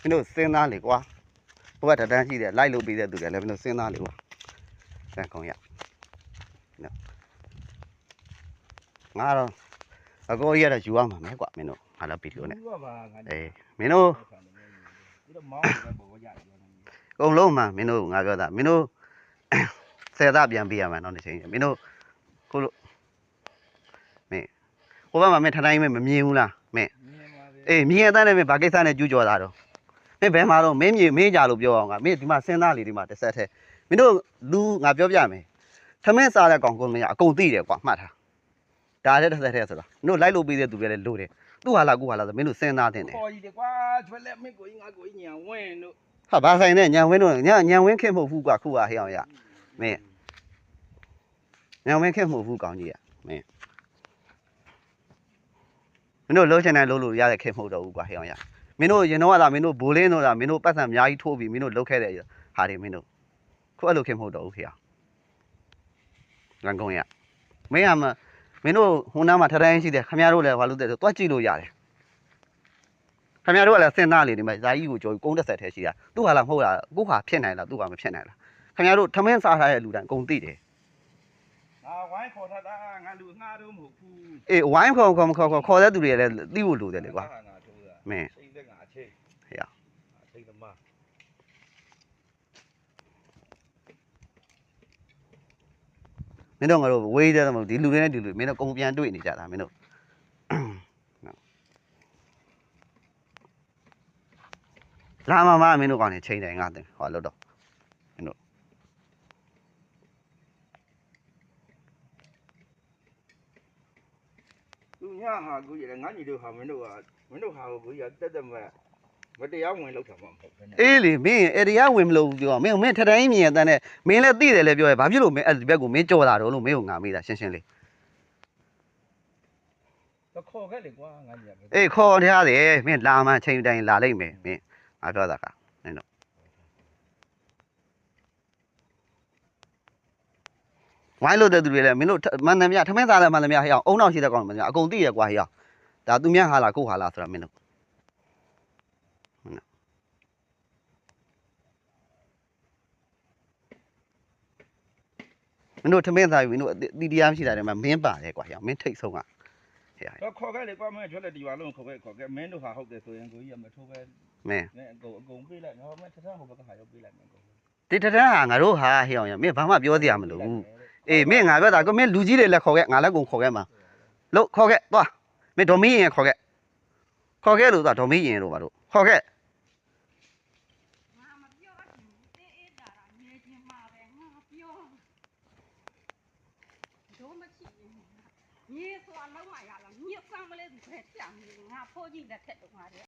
မင်းတို့စဉ်းစားလေကွာဟိုကတတန်းရှိတယ်လိုက်လို့ပြီးတဲ့သူတွေလည်းမင်းတို့စဉ်းစားလေကွာတန်ကောင်ရနော်ငါတော့အကိုကြီးကတော့ယူရမှာမဲကွာမင်းတို့ဟာလာဗီဒီယိုနဲ့ဘူးကပါငါအေးမင်းတို့ဒီတော့မောင်းတယ်ပေါ်ကြတယ်အကုန်လုံးမှမင်းတို့ငါပြောတာမင်းတို့ဆယ်သားပြန်ပေးရမှာနောက်တစ်ချိန်မင်းတို့ကိုလို့မင်းဟိုဘက်မှာမင်းထတိုင်းမမမြင်ဘူးလားမင်းမြင်ပါပဲ အေးမြင်ရတဲ့နဲ့မင်းဘာကိစ္စနဲ့ကျူးကျော်တာတော့မင်းဘယ်မှာတော့မင်းမြေမင်းကြလို့ပြောအောင်ကမင်းဒီမှာစဉ်းစားလေဒီမှာတစ်ဆက်ထဲမင်းတို့လူငါပြောပြမယ်ထမင်းစားတဲ့ကောင်ကိုမင်းအကုန်သိတယ်ကွာမှတ်ထားဒါလည်းတစ်ဆက်ထဲဆိုတာမင်းတို့လိုက်လို့ပေးတဲ့သူတွေလည်းလို့တယ်သူ့ဟာလားကိုဟာလားဆိုမင်းတို့စဉ်းစားတင်တယ်ခေါ်ကြီးတယ်ကွာချွဲလက်မင်းကိုကြီးငါကိုကြီးညံဝင်းတို့ဟာဘာဆိုင်နဲ့ညံဝင်းတို့ညညံဝင်းခင်မဟုတ်ဘူးကွာခုဟာဟဲ့အောင်ရမင်းညောင်မင်းခက်မှုဘူးကောင်းကြီးอ่ะမင်းမ င်းတို့လှုပ်ချင်တယ်လှုပ်လို့ရတဲ့ခက်မှုတော့ဘူးကွာဟဲ့အောင်ရမင်းတို့ရင်တော့ကလာမင်းတို့ဘိုးလင်းတို့လာမင်းတို့ပတ်စံအများကြီးထိုးပြီးမင်းတို့လှုပ်ခဲ့တဲ့ဟာတွေမင်းတို့ခုအဲ့လိုခက်မှုတော့ဘူးဟဲ့အောင်ရန်ကုန်ရမင်းကမမင်းတို့ဟိုနားမှာထထိုင်းရှိတယ်ခမရတို့လည်းဘာလို့တဲ့ဆိုတွားကြည့်လို့ရတယ်ခမရတို့ကလည်းစင်သားလေးဒီမှာဇာကြီးကိုကြော်ကုန်းတစ်ဆက်ထဲရှိတာသူ့ဟာလားမဟုတ်လားကိုဟာဖြစ်နိုင်လားသူ့ဟာမဖြစ်နိုင်လားခမရတို့ထမင်းစားထားတဲ့လူတိုင်းအကုန်သိတယ် ငါဝိုင်းခေါ်ထားတာငါလူငါတို့မဟုတ်ဘူးအေးဝိုင်းခေါ်ခေါ်မခေါ်ခေါ်ခေါ်တဲ့သူတွေလည်းသိဖို့လိုတယ်လေကွာငါထိုးတာမင်းစိတ်သက်ငါအချိန်ဟေ့ရအချိန်သမားမင်းတို့ငါတို့ဝေးတဲ့မဟုတ်ဒီလူတွေနဲ့ဒီလူတွေမင်းတို့ကုန်ပြန်တွေ့နေကြတာမင်းတို့နော်လာမမမင်းတို့ကောင်းနေချိန်တိုင်းငါတင်ဟောလို့တော့ သူညဟာကိုကြီးတယ်ငါညီတို့ဟာမင်းတို့ကမင်းတို့ဟာကိုကြီးကတက်တက်မဲ့မတရားဝင်လောက်တာမှမဟုတ်ဘူးနဲ့အေးလေမင်းအေရီယာဝင်မလို့ပြောမင်းမင်းထတိုင်းမြင်ရတဲ့နဲ့မင်းလည်းသိတယ်လေပြောရဘာဖြစ်လို့မင်းအဲ့ဒီဘက်ကိုမင်းကြော်တာတော့လို့မင်းကိုငါမေးတာရှင်းရှင်းလေးတော့ခေါ်ခဲ့လေကွာငါညီကအေးခေါ်ထားတယ်မင်းလာမှချိန်တိုင်းလာလိုက်မယ်မင်းငါပြောတာကမင်းတို့ ဝိုင်းလို့တဲ့သူတွေလည်းမင်းတို့မန္တမထမင်းသားလည်းမန္တမဟဲ့အောင်အုံနောက်ရှိတဲ့ကောင်မင်းအကုန်သိရကွာဟဲ့အောင်ဒါသူများဟာလားကိုဟာလားဆိုတာမင်းတို့မင်းတို့ထမင်းသားမင်းတို့တီတရားမရှိတာတွေမှာမင်းပါတယ်ကွာဟဲ့အောင်မင်းထိတ်ဆုံးကဟဲ့တော့ခေါ်ခဲ့လေကွာမင်းချွဲလက်ဒီပါလုံးခေါ်ခဲ့ခေါ်ခဲ့မင်းတို့ဟာဟုတ်တယ်ဆိုရင်ကိုကြီးကမထိုးပဲမင်းနဲ့အကုန်အကုန်ပြေးလိုက်တော့မင်းထထဟိုဘက်ကဟာရောက်ပြေးလိုက်မယ်အကုန်ဒီတတန်းဟာငါတို့ဟာဟဲ့အောင်ရမင်းဘာမှပြောစရာမလိုဘူး အေးမင်းငါပြောတာကမင်းလူကြီးတွေလည်းခေါ်ခဲ့ငါလည်းကုန်ခေါ်ခဲ့မှာလို့ခေါ်ခဲ့သွားမင်းဒေါ်မင်းရင်ခေါ်ခဲ့ခေါ်ခဲ့လို့သွားဒေါ်မင်းရင်တို့ပါတို့ခေါ်ခဲ့ငါမပြောဘူးတေးအေးတာတာငယ်ချင်းမှာပဲငါပြောဒုမရှိရင်မြေဆိုအလုံးမရလားမြေစမ်းမလဲဒီဖက်ချာမြေငါဖိုးကြီးလက်ထက်တော့ငါတဲ့